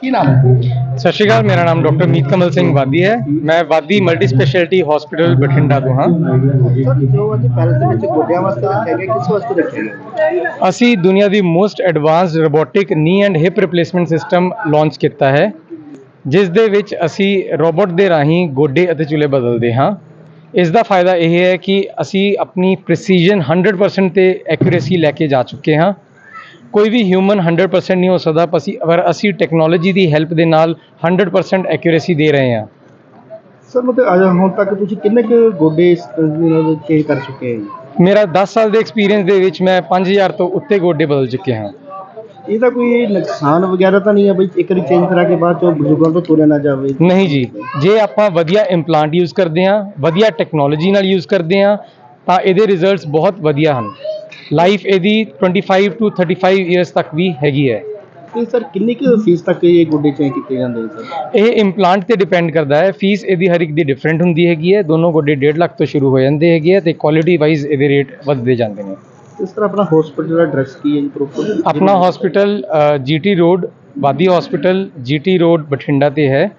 ਕੀ ਨਾਮ ਹੈ? ਸਤਿ ਸ਼੍ਰੀ ਅਕਾਲ ਮੇਰਾ ਨਾਮ ਡਾਕਟਰ ਮੀਤ ਕਮਲ ਸਿੰਘ ਵਾਦੀ ਹੈ। ਮੈਂ ਵਾਦੀ ਮਲਟੀ ਸਪੈਸ਼ਲਿਟੀ ਹਸਪੀਟਲ ਬਠਿੰਡਾ ਤੋਂ ਹਾਂ। ਅਸੀਂ ਦੁਨੀਆ ਦੀ most advanced robotic knee and hip replacement system launch ਕੀਤਾ ਹੈ ਜਿਸ ਦੇ ਵਿੱਚ ਅਸੀਂ ਰੋਬੋਟ ਦੇ ਰਾਹੀਂ ਗੋਡੇ ਅਤੇ ਚੂਲੇ ਬਦਲਦੇ ਹਾਂ। ਇਸ ਦਾ ਫਾਇਦਾ ਇਹ ਹੈ ਕਿ ਅਸੀਂ ਆਪਣੀ ਪ੍ਰੀਸੀਜਨ 100% ਤੇ ਐਕੂਰੇਸੀ ਲੈ ਕੇ ਜਾ ਚੁੱਕੇ ਹਾਂ। ਕੋਈ ਵੀ ਹਿਊਮਨ 100% ਨਹੀਂ ਹੋ ਸਕਦਾ ਅਸੀਂ ਪਰ ਅਸੀਂ ਟੈਕਨੋਲੋਜੀ ਦੀ ਹੈਲਪ ਦੇ ਨਾਲ 100% ਐਕੂਰੇਸੀ ਦੇ ਰਹੇ ਹਾਂ। ਸਰ ਮਤਲਬ ਅੱਜ ਹੁਣ ਤੱਕ ਤੁਸੀਂ ਕਿੰਨੇ ਕੁ ਗੋਡੇ ਇਸ ਚੇਂਜ ਕਰ ਚੁੱਕੇ ਹੋ? ਮੇਰਾ 10 ਸਾਲ ਦੇ ਐਕਸਪੀਰੀਅੰਸ ਦੇ ਵਿੱਚ ਮੈਂ 5000 ਤੋਂ ਉੱਤੇ ਗੋਡੇ ਬਦਲ ਚੁੱਕੇ ਹਾਂ। ਇਹਦਾ ਕੋਈ ਨੁਕਸਾਨ ਵਗੈਰਾ ਤਾਂ ਨਹੀਂ ਹੈ ਬਈ? ਇੱਕ ਵਾਰੀ ਚੇਂਜ ਕਰਾ ਕੇ ਬਾਅਦ ਚੋਂ ਬਜ਼ੁਰਗਾਂ ਤੋਂ ਤੁਰਿਆ ਨਾ ਜਾਵੇ। ਨਹੀਂ ਜੀ ਜੇ ਆਪਾਂ ਵਧੀਆ ਇੰਪਲਾਂਟ ਯੂਜ਼ ਕਰਦੇ ਹਾਂ ਵਧੀਆ ਟੈਕਨੋਲੋਜੀ ਨਾਲ ਯੂਜ਼ ਕਰਦੇ ਹਾਂ ਤਾਂ ਇਹਦੇ ਰਿਜ਼ਲਟਸ ਬਹੁਤ ਵਧੀਆ ਹਨ। ਲਾਈਫ ਇਹਦੀ 25 ਟੂ 35 ਇਅਰਸ ਤੱਕ ਵੀ ਹੈਗੀ ਹੈ। ਤੇ ਸਰ ਕਿੰਨੀ ਕੁ ਫੀਸ ਤੱਕ ਇਹ ਗੋਡੇ ਚੇਂਜ ਕੀਤੇ ਜਾਂਦੇ ਨੇ ਸਰ? ਇਹ ਇੰਪਲਾਂਟ ਤੇ ਡਿਪੈਂਡ ਕਰਦਾ ਹੈ। ਫੀਸ ਇਹਦੀ ਹਰ ਇੱਕ ਦੀ ਡਿਫਰੈਂਟ ਹੁੰਦੀ ਹੈਗੀ ਹੈ। ਦੋਨੋਂ ਗੋਡੇ 1.5 ਲੱਖ ਤੋਂ ਸ਼ੁਰੂ ਹੋ ਜਾਂਦੇ ਹੈਗੇ ਆ ਤੇ ਕੁਆਲਿਟੀ ਵਾਈਜ਼ ਇਹਦੇ ਰੇਟ ਵੱਧਦੇ ਜਾਂਦੇ ਨੇ। ਇਸ ਤਰ੍ਹਾਂ ਆਪਣਾ ਹਸਪੀਟਲ ਦਾ ਐਡਰੈਸ ਕੀ ਹੈ ਜੀ ਪ੍ਰੋਪਰ ਆਪਣਾ ਹਸਪੀਟਲ ਜੀਟੀ ਰੋਡ ਵਾਦੀ ਹਸਪੀਟਲ ਜੀਟੀ ਰੋਡ ਬਠਿੰਡਾ ਤੇ ਹੈ।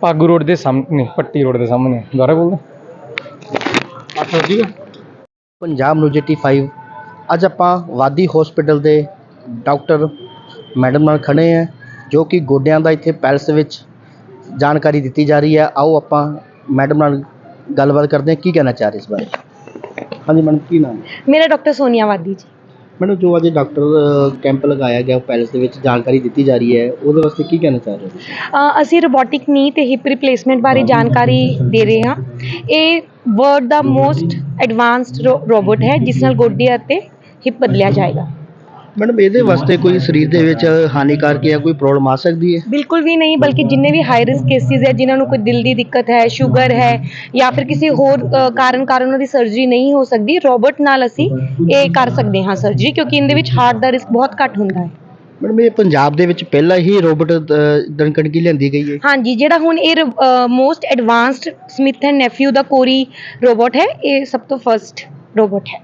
ਪਾਗੂ ਰੋਡ ਦੇ ਸਾਹਮਣੇ ਪੱਟੀ ਰੋਡ ਦੇ ਸਾਹਮਣੇ। ਦੁਬਾਰਾ ਬੋਲਦਾ ਅੱਛਾ ਜੀ ਪੰਜਾਬ ਨੂੰ 5 ਅੱਜ ਆਪਾਂ ਵਾਦੀ ਹਸਪੀਟਲ ਦੇ ਡਾਕਟਰ ਮੈਡਮ ਨਾਲ ਖੜੇ ਆ ਜੋ ਕਿ ਗੋਡਿਆਂ ਦਾ ਇੱਥੇ ਪੈਲਸ ਵਿੱਚ ਜਾਣਕਾਰੀ ਦਿੱਤੀ ਜਾ ਰਹੀ ਹੈ। ਆਓ ਆਪਾਂ ਮੈਡਮ ਨਾਲ ਗੱਲਬਾਤ ਕਰਦੇ ਹਾਂ। ਕੀ ਕਹਿਣਾ ਚਾਹ ਰਹੇ ਇਸ ਬਾਰੇ? ਹਾਂਜੀ ਮੈਡਮ ਕੀ ਨਾਮ? ਹੈ ਮੇਰਾ ਡਾਕਟਰ ਸੋਨੀਆ ਵਾਦੀ ਜੀ। ਮੈਡਮ ਜੋ ਅੱਜ ਡਾਕਟਰ ਕੈਂਪ ਲਗਾਇਆ ਗਿਆ ਪੈਲਸ ਦੇ ਵਿੱਚ ਜਾਣਕਾਰੀ ਦਿੱਤੀ ਜਾ ਰਹੀ ਹੈ ਉਹਦੇ ਵਾਸਤੇ ਕੀ ਕਹਿਣਾ ਚਾਹ ਰਹੇ ਹੋ ਅ, ਅਸੀਂ ਰੋਬੋਟਿਕ ਨੀ ਤੇ ਹਿਪ ਰਿਪਲੇਸਮੈਂਟ ਬਾਰੇ ਜਾਣਕਾਰੀ ਦੇ ਰਹੇ ਹਾਂ। ਇਹ ਵਰਲਡ ਦਾ ਮੋਸਟ ਐਡਵਾਂਸਡ ਰੋਬੋਟ ਹੈ ਜਿਸ ਨਾਲ ਗੋਡੇ ਅਤੇ ਹਿਪ ਬਦਲਿਆ ਜਾਏਗਾ। ਮੈਡਮ ਇਹਦੇ ਵਾਸਤੇ ਕੋਈ ਸਰੀਰ ਦੇ ਵਿੱਚ ਹਾਨੀਕਾਰਕ ਜਾਂ ਕੋਈ ਪ੍ਰੋਬਲਮ ਆ ਸਕਦੀ ਹੈ? ਬਿਲਕੁਲ ਵੀ ਨਹੀਂ ਬਲਕਿ ਜਿੰਨੇ ਵੀ ਹਾਈ ਰਿਸਕ ਕੇਸਿਸ ਹੈ ਜਿਨ੍ਹਾਂ ਨੂੰ ਕੋਈ ਦਿਲ ਦੀ ਦਿੱਕਤ ਹੈ ਸ਼ੂਗਰ ਹੈ ਜਾਂ ਫਿਰ ਕਿਸੇ ਹੋਰ ਅ, ਕਾਰਨ ਕਾਰਨ ਉਹਨਾਂ ਦੀ ਸਰਜਰੀ ਨਹੀਂ ਹੋ ਸਕਦੀ ਰੋਬੋਟ ਨਾਲ ਅਸੀਂ ਇਹ ਕਰ ਸਕਦੇ ਹਾਂ ਸਰਜਰੀ ਕਿਉਂਕਿ ਇਹਦੇ ਵਿੱਚ ਹਾਰਟ ਦਾ ਰਿਸਕ ਬਹੁਤ ਘੱਟ ਹੁੰਦਾ ਹੈ। ਮੈਡਮ ਇਹ ਪੰਜਾਬ ਦੇ ਵਿੱਚ ਪਹਿਲਾਂ ਹੀ ਰੋਬੋਟ ਦਨਕਣਕੀ ਲਿਆਂਦੀ ਗਈ ਹੈ। ਹਾਂਜੀ ਜਿਹੜਾ ਹੁਣ ਇਹ most advanced Smith and Nephew the CORI robot ਹੈ ਇਹ ਸਭ ਤੋਂ ਫਰਸਟ ਰੋਬੋਟ ਹੈ।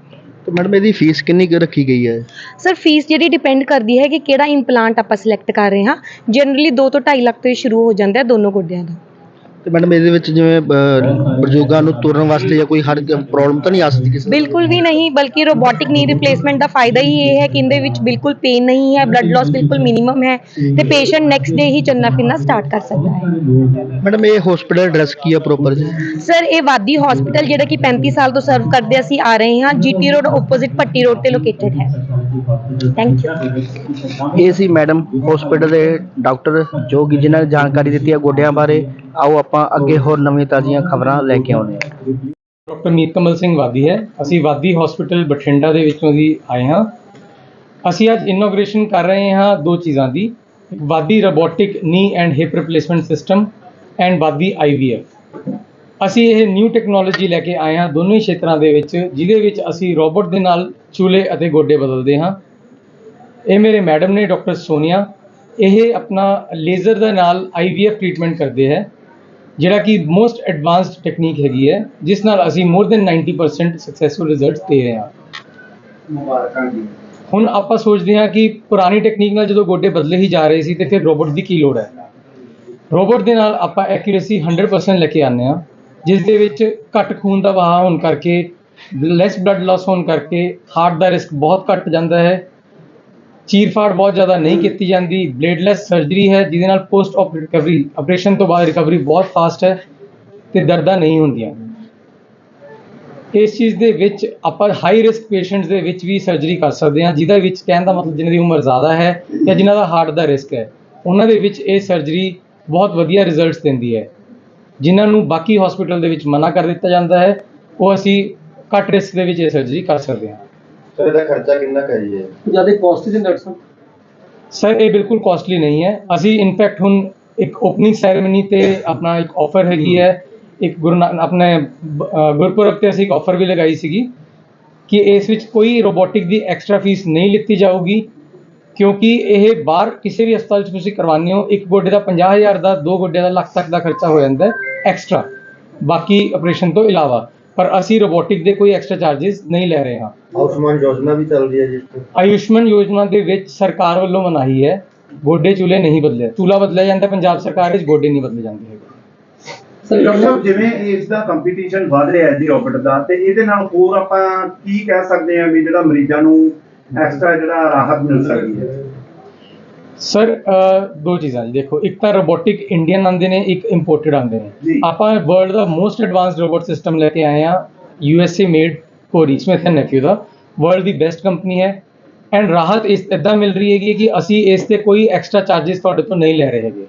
ਤੇ ਮੈਡਮ, ਇਹਦੀ ਫੀਸ ਕਿੰਨੀ ਕੁ ਰੱਖੀ ਗਈ ਹੈ? ਸਰ, ਫੀਸ ਜਿਹੜੀ ਡਿਪੈਂਡ ਕਰਦੀ ਹੈ ਕਿ ਕਿਹੜਾ ਇੰਪਲਾਂਟ ਆਪਾਂ ਸਿਲੈਕਟ ਕਰ ਰਹੇ ਹਾਂ। ਜਨਰਲੀ 2 ਤੋਂ 2.5 ਲੱਖ ਤੋਂ ਹੀ ਸ਼ੁਰੂ ਹੋ ਜਾਂਦਾ ਹੈ ਦੋਨੋਂ ਗੋਡਿਆਂ ਦਾ ਤੇ ਮੈਡਮ ਇਹਦੇ ਵਿੱਚ ਜਿਵੇਂ ਅਹ, ਬਜ਼ੁਰਗਾਂ ਨੂੰ ਤੁਰਨ ਵਾਸਤੇ ਜਾਂ ਕੋਈ ਹਰ ਪ੍ਰੋਬਲਮ ਤਾਂ ਨਹੀਂ ਆ ਸਕਦੀ ਕਿਸੇ ਨੂੰ? ਬਿਲਕੁਲ ਵੀ ਨਹੀਂ ਬਲਕਿ ਰੋਬੋਟਿਕ ਨੀ ਰਿਪਲੇਸਮੈਂਟ ਦਾ ਫਾਇਦਾ ਹੀ ਇਹ ਹੈ ਕਿ ਇਹਦੇ ਵਿੱਚ ਬਿਲਕੁਲ ਪੇਨ ਨਹੀਂ ਹੈ ਬਲੱਡ ਲਾਸ ਬਿਲਕੁਲ ਮਿਨੀਮਮ ਹੈ ਤੇ ਪੇਸ਼ੈਂਟ ਨੈਕਸਟ ਡੇ ਹੀ ਚੱਲਣਾ ਫਿਰਨਾ ਸਟਾਰਟ ਕਰ ਸਕਦਾ ਹੈ। ਮੈਡਮ ਇਹ ਹਸਪੀਟਲ ਐਡਰੈਸ ਕੀ ਹੈ ਪ੍ਰੋਪਰ ਜੀ? ਸਰ ਇਹ ਵਾਦੀ ਹਸਪੀਟਲ ਜਿਹੜਾ ਕਿ 35 ਸਾਲ ਤੋਂ ਸਰਵ ਕਰਦੇ ਅਸੀਂ ਆ ਰਹੇ ਹਾਂ। GT road opposite Patti road ਤੇ ਲੋਕੇਟਡ ਹੈ। ਥੈਂਕ ਯੂ ਇਹ ਸੀ ਮੈਡਮ ਹਸਪੀਟਲ ਦੇ ਡਾਕਟਰ ਜੋ ਕਿ ਜਿਨ੍ਹਾਂ ਨੇ ਜਾਣਕਾਰੀ ਦਿੱਤੀ ਹੈ ਗੋਡਿਆਂ ਬਾਰੇ। ਆਓ ਆਪਾਂ ਅੱਗੇ ਹੋਰ ਨਵੀਆਂ ਤਾਜ਼ੀਆਂ ਖਬਰਾਂ ਲੈ ਕੇ ਆਉਂਦੇ ਹਾਂ। ਡਾਕਟਰ ਮੀਤ ਕਮਲ ਸਿੰਘ ਵਾਦੀ ਹੈ। ਅਸੀਂ ਵਾਦੀ ਹਸਪੀਟਲ ਬਠਿੰਡਾ ਦੇ ਵਿੱਚੋਂ ਦੀ ਆਏ ਹਾਂ। ਅਸੀਂ ਅੱਜ ਇਨੋਗ੍ਰੇਸ਼ਨ ਕਰ ਰਹੇ ਹਾਂ ਦੋ ਚੀਜ਼ਾਂ ਦੀ। ਵਾਦੀ robotic knee and hip replacement system and ਵਾਦੀ ਆਈਵੀਐਫ ਅਸੀਂ ਇਹ ਨਿਊ ਟੈਕਨੋਲੋਜੀ ਲੈ ਕੇ ਆਏ ਹਾਂ ਦੋਨੋਂ ਹੀ ਖੇਤਰਾਂ ਦੇ ਵਿੱਚ, ਜਿਹਦੇ ਵਿੱਚ ਅਸੀਂ ਰੋਬੋਟ ਦੇ ਨਾਲ ਚੂਲੇ ਅਤੇ ਗੋਡੇ ਬਦਲਦੇ ਹਾਂ। ਇਹ ਮੇਰੇ ਮੈਡਮ ਨੇ ਡਾਕਟਰ ਸੋਨੀਆ। ਇਹ ਆਪਣਾ ਲੇਜ਼ਰ ਦੇ ਨਾਲ ਆਈਵੀਐਫ ਟ੍ਰੀਟਮੈਂਟ ਕਰਦੇ ਹੈ। ਜਿਹੜਾ ਕਿ ਮੋਸਟ ਐਡਵਾਂਸਡ ਟੈਕਨੀਕ ਹੈਗੀ ਹੈ ਜਿਸ ਨਾਲ ਅਸੀਂ ਮੋਰ ਦੈਨ 90% ਸਕਸੈਸਫੁਲ ਰਿਜ਼ਲਟਸ ਦੇ ਰਹੇ ਹਾਂ। ਹੁਣ ਆਪਾਂ ਸੋਚਦੇ ਹਾਂ ਕਿ ਪੁਰਾਣੀ ਟੈਕਨੀਕ ਨਾਲ ਜਦੋਂ ਗੋਡੇ ਬਦਲੇ ਹੀ ਜਾ ਰਹੇ ਸੀ ਤੇ ਫਿਰ ਰੋਬੋਟ ਦੀ ਕੀ ਲੋੜ ਹੈ? ਰੋਬੋਟ ਦੇ ਨਾਲ ਆਪਾਂ ਐਕੂਰੇਸੀ 100% ਲੈ ਕੇ ਆਉਂਦੇ ਹਾਂ ਜਿਸ ਦੇ ਵਿੱਚ ਘੱਟ ਖੂਨ ਦਾ ਵਹਾਅ ਹੋਣ ਕਰਕੇ ਲੈਸ ਬਲੱਡ ਲਾਸ ਹੋਣ ਕਰਕੇ ਹਾਰਟ ਦਾ ਰਿਸਕ ਬਹੁਤ ਘੱਟ ਜਾਂਦਾ ਹੈ ਚੀਰਫਾੜ ਬਹੁਤ ਜ਼ਿਆਦਾ ਨਹੀਂ ਕੀਤੀ ਜਾਂਦੀ। ਬਲੇਡਲੈਸ ਸਰਜਰੀ ਹੈ, ਜਿਹਦੇ ਨਾਲ ਪੋਸਟ ਆਪ ਰਿਕਵਰੀ, ਆਪਰੇਸ਼ਨ ਤੋਂ ਬਾਅਦ ਰਿਕਵਰੀ ਬਹੁਤ ਫਾਸਟ ਹੈ ਤੇ ਦਰਦਾਂ ਨਹੀਂ ਹੁੰਦੀਆਂ। ਇਸ ਚੀਜ਼ ਦੇ ਵਿੱਚ ਆਪਾਂ ਹਾਈ ਰਿਸਕ ਪੇਸ਼ੈਂਟਸ ਦੇ ਵਿੱਚ ਵੀ ਸਰਜਰੀ ਕਰ ਸਕਦੇ ਹਾਂ, ਜਿਹਦੇ ਵਿੱਚ ਕਹਿਣ ਦਾ ਮਤਲਬ ਜਿਨ੍ਹਾਂ ਦੀ ਉਮਰ ਜ਼ਿਆਦਾ ਹੈ ਜਾਂ ਜਿਨ੍ਹਾਂ ਦਾ ਹਾਰਟ ਦਾ ਰਿਸਕ ਹੈ। ਉਹਨਾਂ ਦੇ ਵਿੱਚ ਇਹ ਸਰਜਰੀ ਬਹੁਤ ਵਧੀਆ ਰਿਜ਼ਲਟਸ ਦਿੰਦੀ ਹੈ। ਜਿਨ੍ਹਾਂ ਨੂੰ ਬਾਕੀ ਹਸਪੀਟਲ ਦੇ ਵਿੱਚ ਮਨਾ ਕਰ ਦਿੱਤਾ ਜਾਂਦਾ ਹੈ, ਉਹ ਅਸੀਂ ਘੱਟ ਰਿਸਕ ਦੇ ਵਿੱਚ ਇਹ ਸਰਜਰੀ ਕਰ ਸਕਦੇ ਹਾਂ। ਸਰ ਇਹਦਾ ਖਰਚਾ ਕਿੰਨਾ ਕੁ ਹੈ ਜੀ ਇਹ? ਜ਼ਿਆਦਾ ਕਾਸਟਲੀ ਦੇ ਡਾਕਟਰ ਸਰ ਇਹ ਬਿਲਕੁਲ ਕਾਸਟਲੀ ਨਹੀਂ ਹੈ। ਅਸੀਂ ਇਨਫੈਕਟ ਹੁਣ ਇੱਕ ਓਪਨਿੰਗ ਸੈਰੇਮਨੀ ਤੇ ਆਪਣਾ ਇੱਕ ਆਫਰ ਹੈਗੀ ਹੈ। ਇੱਕ ਗੁਰੂ ਨਾ- ਆਪਣੇ ਬ- ਅਹ ਗੁਰਪੁਰਬ ਤੇ ਅਸੀਂ ਇੱਕ ਆਫਰ ਵੀ ਲਗਾਈ ਸੀਗੀ ਕਿ ਇਸ ਵਿੱਚ ਕੋਈ ਰੋਬੋਟਿਕ ਦੀ ਐਕਸਟਰਾ ਫੀਸ ਨਹੀਂ ਲਿੱਤੀ ਜਾਊਗੀ ਕਿਉਂਕਿ ਇਹ ਬਾਹਰ ਕਿਸੇ ਵੀ ਹਸਪਤਾਲ 'ਚ ਤੁਸੀਂ ਕਰਵਾਉਂਦੇ ਹੋ ਇੱਕ ਗੋਡੇ ਦਾ 50000 ਦਾ ਦੋ ਗੋਡੇ ਦਾ ਲੱਖ ਤੱਕ ਦਾ ਖਰਚਾ ਹੋ ਜਾਂਦਾ ਹੈ ਐਕਸਟਰਾ ਬਾਕੀ ਆਪਰੇਸ਼ਨ ਤੋਂ ਇਲਾਵਾ ਪਰ ਅਸੀਂ ਰੋਬੋਟਿਕ ਦੇ ਕੋਈ ਐਕਸਟਰਾ ਚਾਰजेस ਨਹੀਂ ਲੈ ਰਹੇ ਹਾਂ। ਆਯੁਸ਼ਮਾਨ ਯੋਜਨਾ ਵੀ ਚੱਲ ਰਹੀ ਹੈ ਜਿਸ ਤੇ। ਆਯੁਸ਼ਮਨ ਯੋਜਨਾ ਦੇ ਵਿੱਚ ਸਰਕਾਰ ਵੱਲੋਂ ਮਨਾਹੀ ਹੈ ਗੋਡੇ ਚੂਲੇ ਨਹੀਂ ਬਦਲੇ। ਚੂਲਾ ਬਦਲਿਆ ਜਾਂਦਾ ਪੰਜਾਬ ਸਰਕਾਰ ਵਿੱਚ ਗੋਡੇ ਨਹੀਂ ਬਦਲੇ ਜਾਂਦੇ ਹੈਗੇ। ਡਾਕਟਰ ਜਿਵੇਂ ਇਸ ਦਾ ਕੰਪੀਟੀਸ਼ਨ ਵੱਧ ਰਿਹਾ ਹੈ ਜੀ ਰੋਬੋਟ ਦਾ ਤੇ ਇਹਦੇ ਨਾਲ ਹੋਰ ਆਪਾਂ ਕੀ ਕਹਿ ਸਕਦੇ ਹਾਂ ਵੀ ਜਿਹੜਾ ਮਰੀਜ਼ਾਂ ਨੂੰ ਐਕਸਟਰਾ ਜਿਹੜਾ ਰਾਹਤ ਮਿਲ ਸਕਦੀ ਹੈ? ਸਰ uh, ਦੋ ਚੀਜ਼ਾਂ ਜੀ। ਦੇਖੋ ਇੱਕ ਤਾਂ ਰੋਬੋਟਿਕ ਇੰਡੀਅਨ ਆਂਦੇ ਨੇ ਇੱਕ ਇੰਪੋਰਟਡ ਆਂਦੇ ਨੇ। ਆਪਾਂ ਵਰਲਡ ਦਾ ਮੋਸਟ ਐਡਵਾਂਸਡ ਰੋਬੋਟ ਸਿਸਟਮ ਲੈ ਕੇ ਆਏ ਆ U S A made CORI Smith and Nephew the. World ਦੀ ਬੈਸਟ ਕੰਪਨੀ ਹੈ। ਐਂਡ ਰਾਹਤ ਇਸ ਇਦਾਂ ਮਿਲ ਰਹੀ ਹੈਗੀ ਕਿ ਅਸੀਂ ਇਸ ਤੇ ਕੋਈ ਐਕਸਟਰਾ ਚਾਰजेस ਤੁਹਾਡੇ ਤੋਂ ਨਹੀਂ ਲੈ ਰਹੇ ਹੈਗੇ।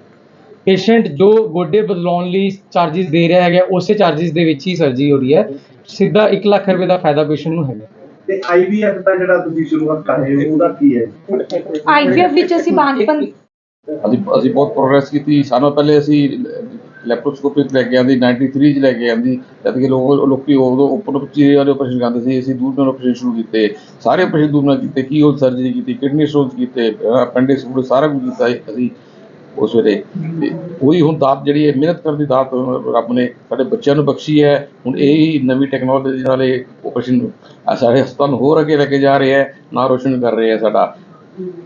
ਪੇਸ਼ੈਂਟ ਜੋ ਗੋਡੇ ਬਦਲਾਉਣ ਲਈ ਚਾਰजेस ਦੇ ਰਿਹਾ ਹੈਗਾ ਉਸੇ ਚਾਰजेस ਦੇ ਵਿੱਚ ਹੀ ਸਰਜਰੀ ਹੋ ਰਹੀ ਹੈ। ਸਿੱਧਾ 1 ਲੱਖ ਰੁਪਏ ਦਾ ਫਾਇਦਾ ਪੇਸ਼ੈਂਟ ਨੂੰ ਹੈਗਾ। ਤੇ ਆਈਵੀਐਫ ਦਾ ਜਿਹੜਾ ਤੁਸੀਂ ਸ਼ੁਰੂਆਤ ਕਰ ਰਹੇ ਹੋ ਉਹਦਾ ਕੀ ਹੈ? ਆਈਵੀਐਫ ਵਿੱਚ ਅਸੀਂ ਬਾਂਝਪਨ ਅਸੀਂ ਅਸੀਂ ਬਹੁਤ ਪ੍ਰੋਗਰੈਸ ਕੀਤੀ। ਸਾਨੂੰ ਪਹਿਲੇ ਅਸੀਂ ਲੈਪਰੋਸਕੋਪੀ ਲੈ ਕੇ ਆਂਦੀ 93 ਚ ਲੈ ਕੇ ਆਂਦੀ। ਜਦ ਕਿ ਲੋਕ ਲੋਕੀ ਉਦੋਂ ਓਪਨ ਚੀਰੇ ਵਾਲੇ ਆਪਰੇਸ਼ਨ ਕਰਦੇ ਸੀ। ਅਸੀਂ ਦੂਰ ਨਾਲ ਆਪਰੇਸ਼ਨ ਸ਼ੁਰੂ ਕੀਤੇ। ਸਾਰੇ ਆਪਰੇਸ਼ਨ ਦੂਰ ਨਾਲ ਕੀਤੇ। ਕੀ ਉਹ ਸਰਜਰੀ ਕੀਤੀ ਕਿਡਨੀ ਸਟੋਨਸ ਕੀਤੇ ਅਪੈਂਡਿਕਸ ਸਾਰਾ ਕੁਝ ਕੀਤਾ ਅਸੀਂ। ਉਸ ਵੇਲੇ। ਉਹੀ ਹੁਣ ਦਾਤ ਜਿਹੜੀ ਹੈ ਮਿਹਨਤ ਕਰਨ ਦੀ ਦਾਤ ਰੱਬ ਨੇ ਸਾਡੇ ਬੱਚਿਆਂ ਨੂੰ ਬਖਸ਼ੀ ਹੈ। ਹੁਣ ਇਹ ਹੀ ਨਵੀਂ ਟੈਕਨੋਲੋਜੀ ਨਾਲ ਇਹ ਆਪਰੇਸ਼ਨ ਸਾਡੇ ਹਸਪਤਾਲ ਨੂੰ ਹੋਰ ਅੱਗੇ ਲੈ ਕੇ ਜਾ ਰਹੇ ਹੈ। ਨਾਂ ਰੋਸ਼ਨ ਕਰ ਰਿਹਾ ਹੈ ਸਾਡਾ।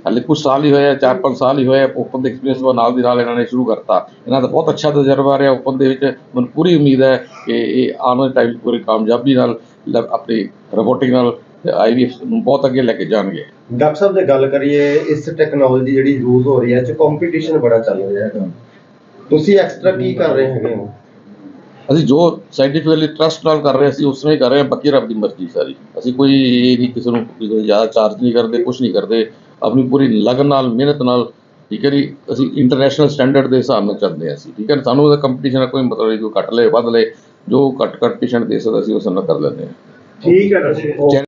ਹਾਲੇ ਕੁਝ ਸਾਲ ਹੀ ਹੋਇਆ, ਚਾਰ ਪੰਜ ਸਾਲ ਹੀ ਹੋਇਆ ਓਪਨ ਦੇ ਐਕਸਪੀਰੀਅੰਸ ਤੋਂ ਨਾਲ ਦੀ ਨਾਲ ਇਹਨਾਂ ਨੇ ਸ਼ੁਰੂ ਕਰਤਾ। ਇਹਨਾਂ ਦਾ ਬਹੁਤ ਅੱਛਾ ਤਜਰਬਾ ਰਿਹਾ ਓਪਨ ਦੇ ਵਿੱਚ। ਮੈਨੂੰ ਪੂਰੀ ਉਮੀਦ ਹੈ ਕਿ ਇਹ ਆਉਣ ਵਾਲੇ ਟਾਈਮ ਪੂਰੀ ਕਾਮਯਾਬੀ ਨਾਲ ਆਪਣੀ ਰੋਬੋਟਿਕ ਨਾਲ ਆਈਵੀਐਫ ਨੂੰ ਬਹੁਤ ਅੱਗੇ ਲੈ ਕੇ ਜਾਣਗੇ। ਡਾਕਟਰ ਸਾਹਿਬ ਜੇ ਗੱਲ ਕਰੀਏ ਇਸ ਟੈਕਨੋਲੋਜੀ ਜਿਹੜੀ ਯੂਜ਼ ਹੋ ਰਹੀ ਹੈ ਇਹ ਚ ਕੰਪੀਟੀਸ਼ਨ ਬੜਾ ਚੱਲ ਰਿਹਾ ਹੈਗਾ। ਤੁਸੀਂ ਐਕਸਟਰਾ ਕੀ ਕਰ ਰਹੇ ਹੈਗੇ ਹੋ? ਅਸੀਂ ਜੋ ਸਾਇੰਟੀਫਿਕਲੀ ਟਰਸਟ ਨਾਲ ਕਰ ਰਹੇ ਅਸੀਂ ਉਸ ਹੀ ਕਰ ਰਹੇ ਹਾਂ ਬਾਕੀ ਰੱਬ ਦੀ ਮਰਜ਼ੀ ਸਾਰੀ। ਅਸੀਂ ਕੋਈ ਇਹ ਨਹੀਂ ਕਿਸੇ ਨੂੰ ਕੋਈ ਜ਼ਿਆਦਾ ਚਾਰਜ ਨਹੀਂ ਕਰਦੇ ਕੁਝ ਨਹੀਂ ਕਰਦੇ। ਆਪਣੀ ਪੂਰੀ ਲਗਨ ਨਾਲ ਮਿਹਨਤ ਨਾਲ ਠੀਕ ਹੈ ਜੀ ਅਸੀਂ ਇੰਟਰਨੈਸ਼ਨਲ ਸਟੈਂਡਰਡ ਦੇ ਹਿਸਾਬ ਨਾਲ ਚੱਲਦੇ ਹਾਂ ਅਸੀਂ ਠੀਕ ਹੈ ਨਾ? ਸਾਨੂੰ ਉਹਦਾ ਕੰਪੀਟੀਸ਼ਨ ਦਾ ਕੋਈ ਮਤਲਬ ਨਹੀਂ ਕੋਈ ਘੱਟ ਲਏ ਵੱਧ ਲਏ ਜੋ ਘੱਟ ਘੱਟ ਪੇਸ਼ੈਂਟ ਦੇ ਸਕਦਾ ਅਸੀਂ ਉਸ ਨਾਲ ਕਰ ਲੈਂਦੇ ਹਾਂ। ਠੀਕ ਹੈ ਡਾਕਟਰ